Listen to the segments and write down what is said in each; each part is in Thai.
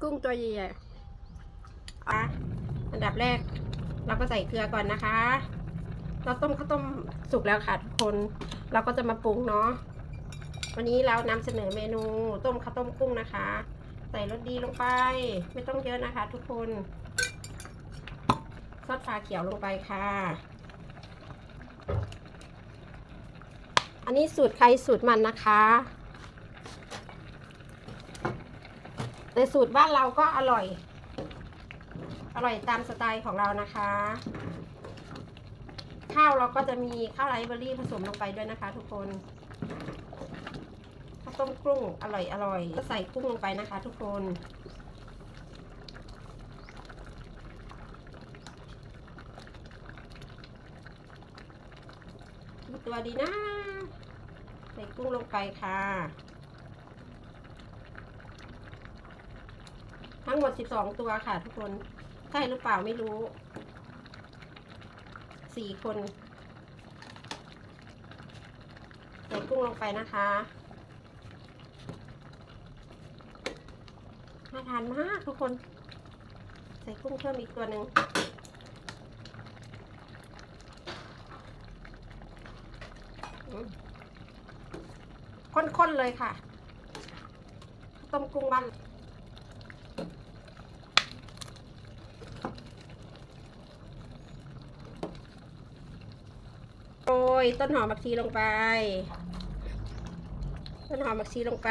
กุ้งตัวใหญ่ๆอะอันดับแรก เราก็ใส่เกลือก่อนนะคะ เราต้มข้าวต้มสุกแล้วค่ะทุกคน เราก็จะมาปรุงเนาะ วันนี้เรานำเสนอเมนูต้มข้าวต้มกุ้งนะคะ ใส่รสดีลงไป ไม่ต้องเยอะนะคะ ทุกคนซอสฟ้าเขียวลงไปค่ะ อันนี้สูตรใครสูตรมันนะคะ แต่สูตรบ้านเราก็อร่อย อร่อยตามสไตล์ของเรานะคะ ข้าวเราก็จะมีข้าวไรเบอร์รี่ผสมลงไปด้วยนะคะทุกคนข้าวต้มกุ้งอร่อยอร่อยก็ใส่กุ้งลงไปนะคะทุกคนตัวดีนะ ใส่กุ้งลงไปค่ะ ทั้งหมด 12 ตัวค่ะทุกคน ใช่หรือเปล่าไม่รู้สี่คนใส่กุ้งลงไปนะคะน่าทานมากทุกคน ใส่กุ้งเพิ่มอีกตัวหนึ่งข้นๆเลยค่ะ ต้มกุ้งบ้าน โรยต้นหอมผักชีลงไป ต้นหอมผักชีลงไป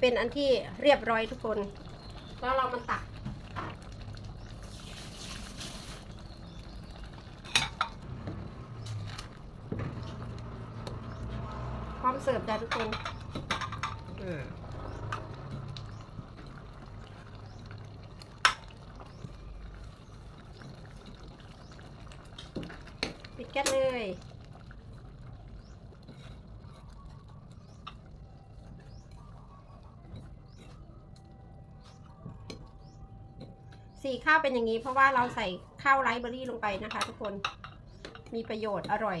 เป็นอันที่เรียบร้อยทุกคน แล้วเรามาตักพร้อมเสิร์ฟจ้ะทุกคน ปิดแก๊สเลยสีข้าวเป็นอย่างนี้เพราะว่าเราใส่ข้าวไรซ์เบอร์รี่ลงไปนะคะทุกคนมีประโยชน์อร่อย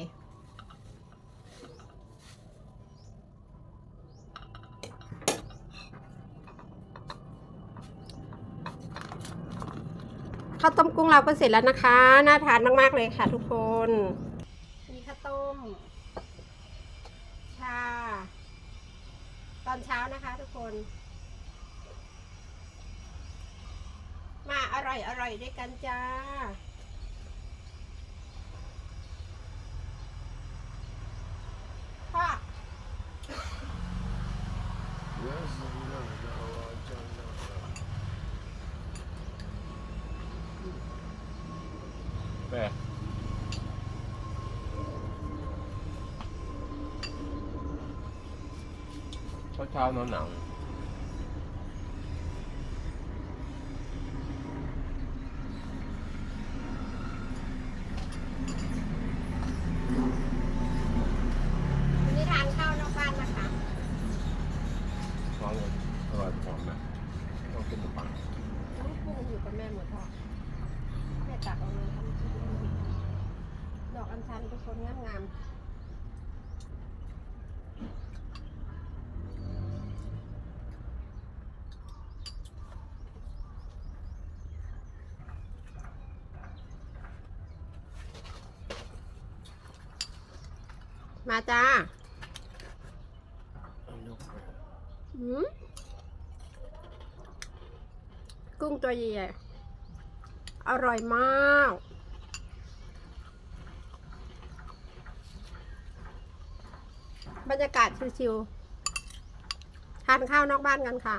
ข้าวต้มกุ้งเราก็เสร็จแล้วนะคะ น่าทานมาก ๆ เลยค่ะทุกคน มีข้าวต้ม ชา ตอนเช้านะคะทุกคน มาอร่อยอร่อยด้วยกันจ้า พ่อ แม่เช้าเช้าหนาวหนาววันนี้ทานข้าวนอกบ้านนะคะๆร้อนเลยอร่อยหอมนะต้องกินกับปลาน้องกุ้งอยู่กับแม่หมดพ่อแม่ตักเอาเลยทำชิ้นด อกอัญชันทุกคนงามงามมาจ้าอืมกุ้งตัวใหญ่ อร่อยมาก บรรยากาศชิวๆทานข้าวนอกบ้านกันค่ะ